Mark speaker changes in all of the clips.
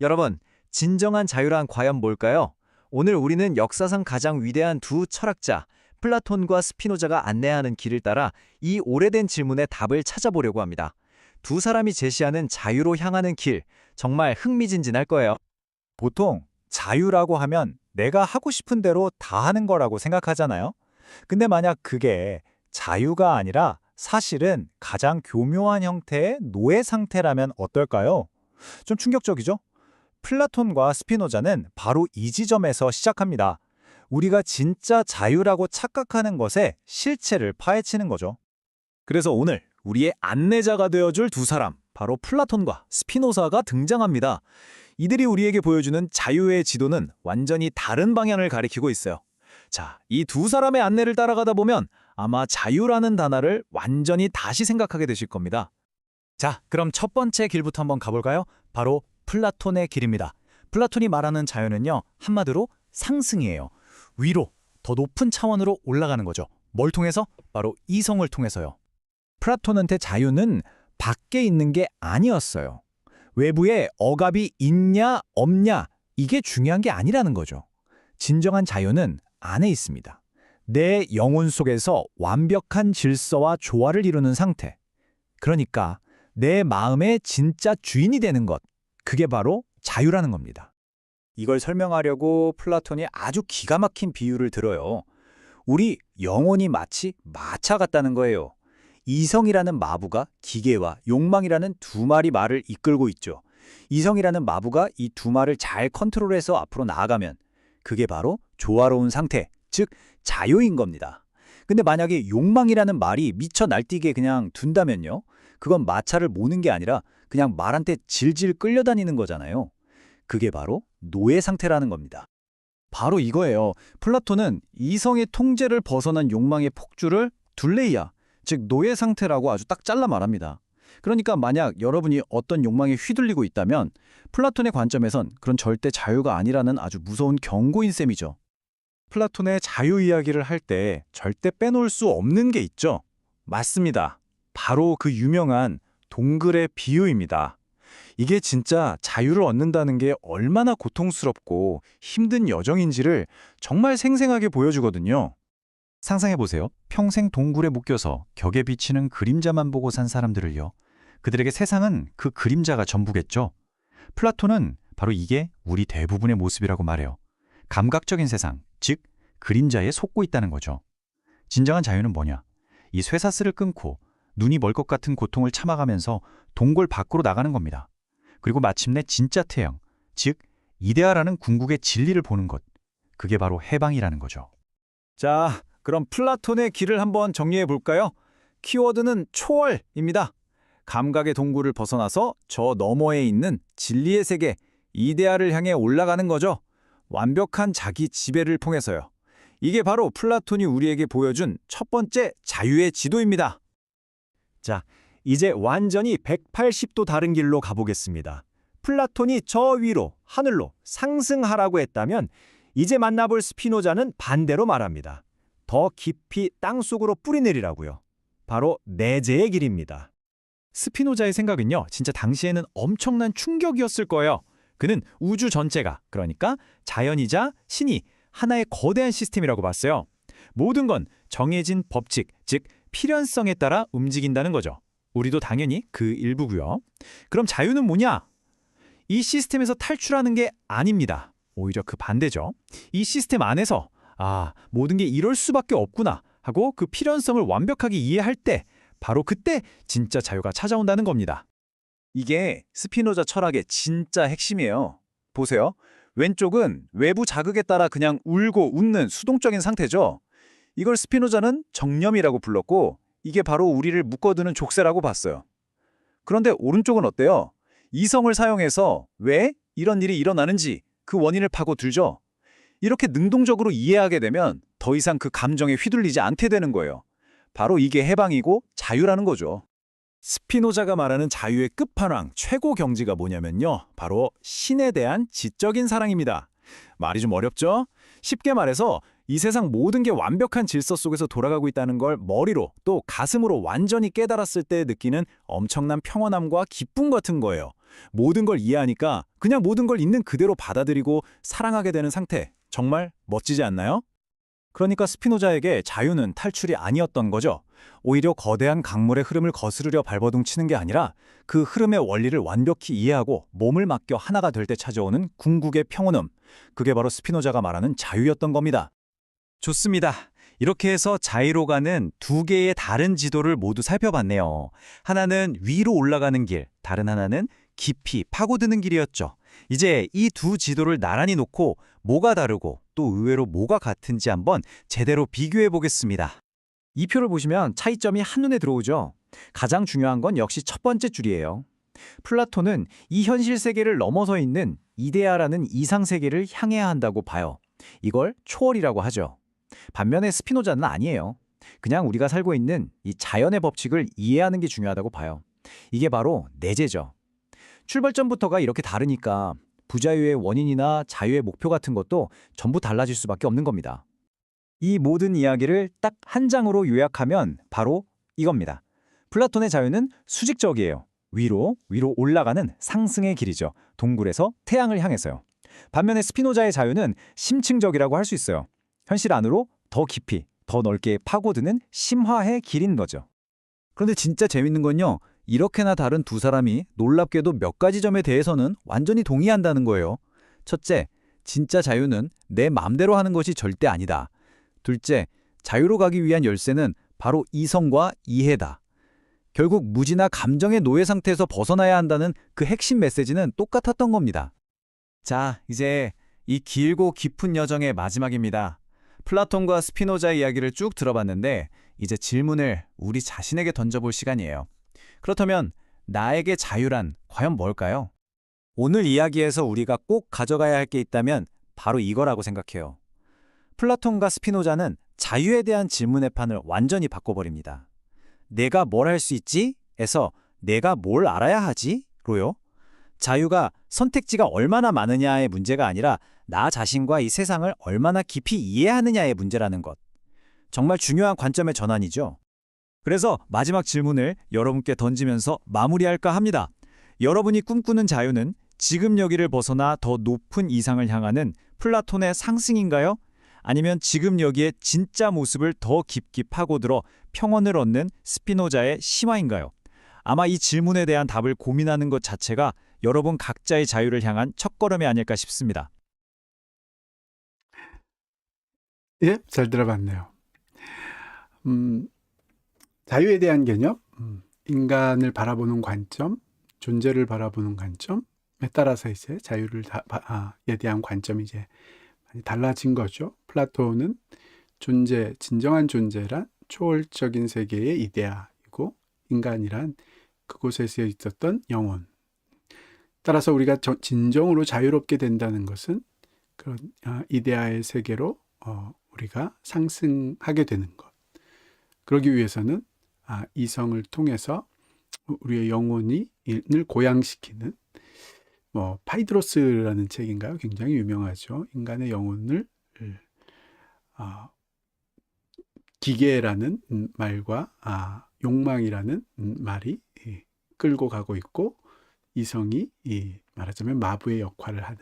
Speaker 1: 여러분, 진정한 자유란 과연 뭘까요? 오늘 우리는 역사상 가장 위대한 두 철학자, 플라톤과 스피노자가 안내하는 길을 따라 이 오래된 질문의 답을 찾아보려고 합니다. 두 사람이 제시하는 자유로 향하는 길, 정말 흥미진진할 거예요.
Speaker 2: 보통 자유라고 하면 내가 하고 싶은 대로 다 하는 거라고 생각하잖아요. 근데 만약 그게 자유가 아니라 사실은 가장 교묘한 형태의 노예 상태라면 어떨까요? 좀 충격적이죠? 플라톤과 스피노자는 바로 이 지점에서 시작합니다. 우리가 진짜 자유라고 착각하는 것의 실체를 파헤치는 거죠. 그래서 오늘 우리의 안내자가 되어줄 두 사람, 바로 플라톤과 스피노사가 등장합니다. 이들이 우리에게 보여주는 자유의 지도는 완전히 다른 방향을 가리키고 있어요. 자, 이 두 사람의 안내를 따라가다 보면 아마 자유라는 단어를 완전히 다시 생각하게 되실 겁니다. 자, 그럼 첫 번째 길부터 한번 가볼까요? 바로 플라톤의 길입니다. 플라톤이 말하는 자유는요, 한마디로 상승이에요. 위로, 더 높은 차원으로 올라가는 거죠. 뭘 통해서? 바로 이성을 통해서요. 플라톤한테 자유는 밖에 있는 게 아니었어요. 외부에 억압이 있냐, 없냐, 이게 중요한 게 아니라는 거죠. 진정한 자유는 안에 있습니다. 내 영혼 속에서 완벽한 질서와 조화를 이루는 상태. 그러니까 내 마음의 진짜 주인이 되는 것. 그게 바로 자유라는 겁니다. 이걸 설명하려고 플라톤이 아주 기가 막힌 비유를 들어요. 우리 영혼이 마치 마차 같다는 거예요. 이성이라는 마부가 기계와 욕망이라는 두 마리 말을 이끌고 있죠. 이성이라는 마부가 이 두 말을 잘 컨트롤해서 앞으로 나아가면 그게 바로 조화로운 상태, 즉 자유인 겁니다. 근데 만약에 욕망이라는 말이 미쳐 날뛰게 그냥 둔다면요. 그건 마차를 모는 게 아니라 그냥 말한테 질질 끌려다니는 거잖아요. 그게 바로 노예 상태라는 겁니다. 바로 이거예요. 플라톤은 이성의 통제를 벗어난 욕망의 폭주를 둘레이야, 즉 노예 상태라고 아주 딱 잘라 말합니다. 그러니까 만약 여러분이 어떤 욕망에 휘둘리고 있다면 플라톤의 관점에선 그런 절대 자유가 아니라는 아주 무서운 경고인 셈이죠. 플라톤의 자유 이야기를 할 때 절대 빼놓을 수 없는 게 있죠. 맞습니다. 바로 그 유명한 동글의 비유입니다. 이게 진짜 자유를 얻는다는 게 얼마나 고통스럽고 힘든 여정인지를 정말 생생하게 보여주거든요. 상상해보세요. 평생 동굴에 묶여서 격에 비치는 그림자만 보고 산 사람들을요. 그들에게 세상은 그 그림자가 전부겠죠. 플라톤은 바로 이게 우리 대부분의 모습이라고 말해요. 감각적인 세상, 즉 그림자에 속고 있다는 거죠. 진정한 자유는 뭐냐? 이 쇠사슬을 끊고 눈이 멀 것 같은 고통을 참아가면서 동굴 밖으로 나가는 겁니다. 그리고 마침내 진짜 태양, 즉 이데아라는 궁극의 진리를 보는 것. 그게 바로 해방이라는 거죠. 자, 그럼 플라톤의 길을 한번 정리해 볼까요? 키워드는 초월입니다. 감각의 동굴을 벗어나서 저 너머에 있는 진리의 세계, 이데아를 향해 올라가는 거죠. 완벽한 자기 지배를 통해서요. 이게 바로 플라톤이 우리에게 보여준 첫 번째 자유의 지도입니다. 자, 이제 완전히 180도 다른 길로 가보겠습니다. 플라톤이 저 위로, 하늘로 상승하라고 했다면 이제 만나볼 스피노자는 반대로 말합니다. 더 깊이 땅속으로 뿌리내리라고요. 바로 내재의 길입니다. 스피노자의 생각은요, 진짜 당시에는 엄청난 충격이었을 거예요. 그는 우주 전체가, 그러니까 자연이자 신이 하나의 거대한 시스템이라고 봤어요. 모든 건 정해진 법칙, 즉 필연성에 따라 움직인다는 거죠. 우리도 당연히 그 일부고요. 그럼 자유는 뭐냐? 이 시스템에서 탈출하는 게 아닙니다. 오히려 그 반대죠. 이 시스템 안에서 아, 모든 게 이럴 수밖에 없구나 하고 그 필연성을 완벽하게 이해할 때 바로 그때 진짜 자유가 찾아온다는 겁니다. 이게 스피노자 철학의 진짜 핵심이에요. 보세요. 왼쪽은 외부 자극에 따라 그냥 울고 웃는 수동적인 상태죠. 이걸 스피노자는 정념이라고 불렀고 이게 바로 우리를 묶어두는 족쇄라고 봤어요. 그런데 오른쪽은 어때요? 이성을 사용해서 왜 이런 일이 일어나는지 그 원인을 파고들죠. 이렇게 능동적으로 이해하게 되면 더 이상 그 감정에 휘둘리지 않게 되는 거예요. 바로 이게 해방이고 자유라는 거죠. 스피노자가 말하는 자유의 끝판왕, 최고 경지가 뭐냐면요. 바로 신에 대한 지적인 사랑입니다. 말이 좀 어렵죠? 쉽게 말해서 이 세상 모든 게 완벽한 질서 속에서 돌아가고 있다는 걸 머리로 또 가슴으로 완전히 깨달았을 때 느끼는 엄청난 평온함과 기쁨 같은 거예요.
Speaker 3: 모든 걸 이해하니까 그냥 모든 걸 있는 그대로 받아들이고 사랑하게 되는 상태. 정말 멋지지 않나요? 그러니까 스피노자에게 자유는 탈출이 아니었던 거죠. 오히려 거대한 강물의 흐름을 거스르려 발버둥 치는 게 아니라 그 흐름의 원리를 완벽히 이해하고 몸을 맡겨 하나가 될 때 찾아오는 궁극의 평온음. 그게 바로 스피노자가 말하는 자유였던 겁니다.
Speaker 2: 좋습니다. 이렇게 해서 자유로 가는 두 개의 다른 지도를 모두 살펴봤네요. 하나는 위로 올라가는 길, 다른 하나는 깊이 파고드는 길이었죠. 이제 이 두 지도를 나란히 놓고 뭐가 다르고 또 의외로 뭐가 같은지 한번 제대로 비교해 보겠습니다. 이 표를 보시면 차이점이 한눈에 들어오죠. 가장 중요한 건 역시 첫 번째 줄이에요. 플라톤은 이 현실 세계를 넘어서 있는 이데아라는 이상 세계를 향해야 한다고 봐요. 이걸 초월이라고 하죠. 반면에 스피노자는 아니에요. 그냥 우리가 살고 있는 이 자연의 법칙을 이해하는 게 중요하다고 봐요. 이게 바로 내재죠. 출발점부터가 이렇게 다르니까 부자유의 원인이나 자유의 목표 같은 것도 전부 달라질 수밖에 없는 겁니다. 이 모든 이야기를 딱 한 장으로 요약하면 바로 이겁니다. 플라톤의 자유는 수직적이에요. 위로, 위로 올라가는 상승의 길이죠. 동굴에서 태양을 향해서요. 반면에 스피노자의 자유는 심층적이라고 할 수 있어요. 현실 안으로 더 깊이, 더 넓게 파고드는 심화의 길인 거죠. 그런데 진짜 재밌는 건요. 이렇게나 다른 두 사람이 놀랍게도 몇 가지 점에 대해서는 완전히 동의한다는 거예요. 첫째, 진짜 자유는 내 맘대로 하는 것이 절대 아니다. 둘째, 자유로 가기 위한 열쇠는 바로 이성과 이해다. 결국 무지나 감정의 노예 상태에서 벗어나야 한다는 그 핵심 메시지는 똑같았던 겁니다. 자, 이제 이 길고 깊은 여정의 마지막입니다. 플라톤과 스피노자의 이야기를 쭉 들어봤는데 이제 질문을 우리 자신에게 던져볼 시간이에요. 그렇다면 나에게 자유란 과연 뭘까요? 오늘 이야기에서 우리가 꼭 가져가야 할 게 있다면 바로 이거라고 생각해요. 플라톤과 스피노자는 자유에 대한 질문의 판을 완전히 바꿔버립니다. 내가 뭘 할 수 있지? 에서 내가 뭘 알아야 하지? 로요. 자유가 선택지가 얼마나 많으냐의 문제가 아니라 나 자신과 이 세상을 얼마나 깊이 이해하느냐의 문제라는 것. 정말 중요한 관점의 전환이죠. 그래서 마지막 질문을 여러분께 던지면서 마무리할까 합니다. 여러분이 꿈꾸는 자유는 지금 여기를 벗어나 더 높은 이상을 향하는 플라톤의 상승인가요? 아니면 지금 여기에 진짜 모습을 더 깊이 파고들어 평온을 얻는 스피노자의 심화인가요? 아마 이 질문에 대한 답을 고민하는 것 자체가 여러분 각자의 자유를 향한 첫걸음이 아닐까 싶습니다.
Speaker 4: 예, 잘 들어봤네요. 음, 자유에 대한 개념, 음, 인간을 바라보는 관점, 존재를 바라보는 관점에 따라서 이제 자유를 다, 바- 아, 에 대한 관점이 이제 많이 달라진 거죠. 플라톤은 존재, 진정한 존재란 초월적인 세계의 이데아이고 인간이란 그곳에서 있었던 영혼. 따라서 우리가 저- 진정으로 자유롭게 된다는 것은 그런 아, 이데아의 세계로 어, 우리가 상승하게 되는 것. 그러기 위해서는 아, 이성을 통해서 우리의 영혼이 을 고양시키는 뭐 파이드로스라는 책인가요? 굉장히 유명하죠. 인간의 영혼을 아, 기계라는 음, 말과 아, 욕망이라는 음, 말이 예, 끌고 가고 있고 이성이 이 말하자면 마부의 역할을 하는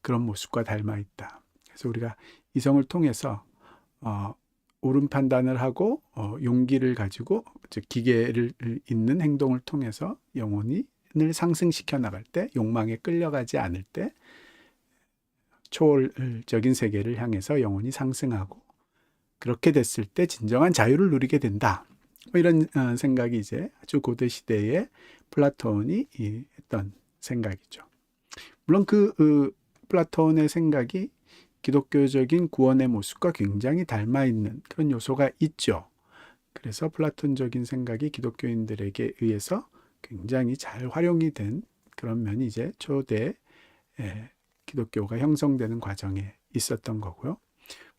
Speaker 4: 그런 모습과 닮아 있다. 그래서 우리가 이성을 통해서 어, 옳은 판단을 하고 어, 용기를 가지고 즉 기계를 잇는 행동을 통해서 영혼이 늘 상승시켜 나갈 때 욕망에 끌려가지 않을 때 초월적인 세계를 향해서 영혼이 상승하고 그렇게 됐을 때 진정한 자유를 누리게 된다. 뭐 이런 어, 생각이 이제 아주 고대 시대에 플라톤이 이, 했던 생각이죠. 물론 그 어, 플라톤의 생각이 기독교적인 구원의 모습과 굉장히 닮아 있는 그런 요소가 있죠. 그래서 플라톤적인 생각이 기독교인들에게 의해서 굉장히 잘 활용이 된 그런 면이 이제 초대 에, 기독교가 형성되는 과정에 있었던 거고요.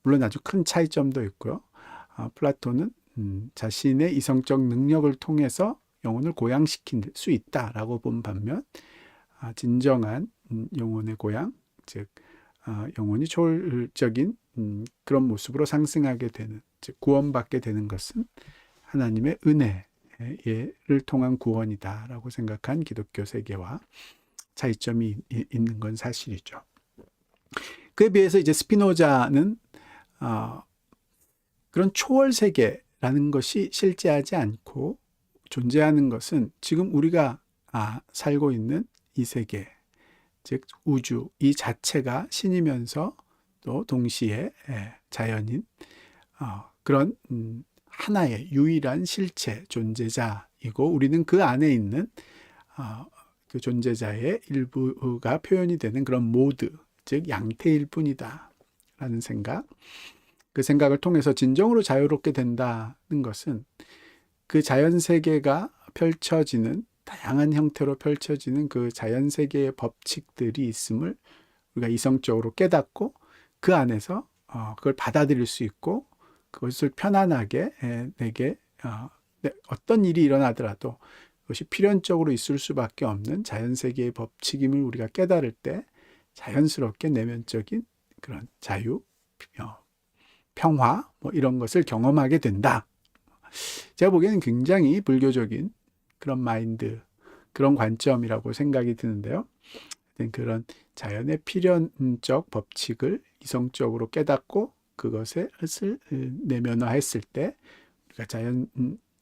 Speaker 4: 물론 아주 큰 차이점도 있고요. 아, 플라톤은 음, 자신의 이성적 능력을 통해서 영혼을 고양시킬 수 있다라고 본 반면 아, 진정한 음, 영혼의 고양, 즉 아, 영혼이 초월적인 음, 그런 모습으로 상승하게 되는, 즉 구원받게 되는 것은 하나님의 은혜에 세계를 통한 구원이다라고 생각한 기독교 세계와 차이점이 이- 있는 건 사실이죠. 그에 비해서 이제 스피노자는 어, 그런 초월 세계라는 것이 실제하지 않고 존재하는 것은 지금 우리가 아, 살고 있는 이 세계, 즉 우주 이 자체가 신이면서 또 동시에 예, 자연인 어, 그런 음, 하나의 유일한 실체 존재자이고 우리는 그 안에 있는 어, 그 존재자의 일부가 표현이 되는 그런 모드, 즉 양태일 뿐이다라는 생각. 그 생각을 통해서 진정으로 자유롭게 된다는 것은 그 자연 세계가 펼쳐지는 다양한 형태로 펼쳐지는 그 자연 세계의 법칙들이 있음을 우리가 이성적으로 깨닫고 그 안에서 어, 그걸 받아들일 수 있고 그것을 편안하게 에, 내게 어, 네, 어떤 일이 일어나더라도 그것이 필연적으로 있을 수밖에 없는 자연 세계의 법칙임을 우리가 깨달을 때 자연스럽게 내면적인 그런 자유, 어, 평화 뭐 이런 것을 경험하게 된다. 제가 보기에는 굉장히 불교적인 그런 마인드, 그런 관점이라고 생각이 드는데요. 그런 자연의 필연적 법칙을 이성적으로 깨닫고 그것을 내면화했을 때 우리가 자연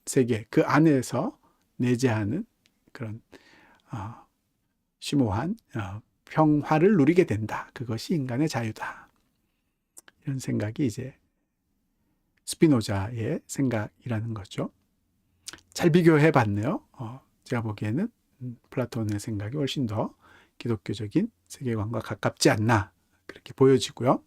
Speaker 4: 세계 그 안에서 내재하는 그런 어, 심오한 어, 평화를 누리게 된다. 그것이 인간의 자유다. 이런 생각이 이제 스피노자의 생각이라는 거죠. 잘 비교해 봤네요. 어, 제가 보기에는 음, 플라톤의 생각이 훨씬 더 기독교적인 세계관과 가깝지 않나 그렇게 보여지고요.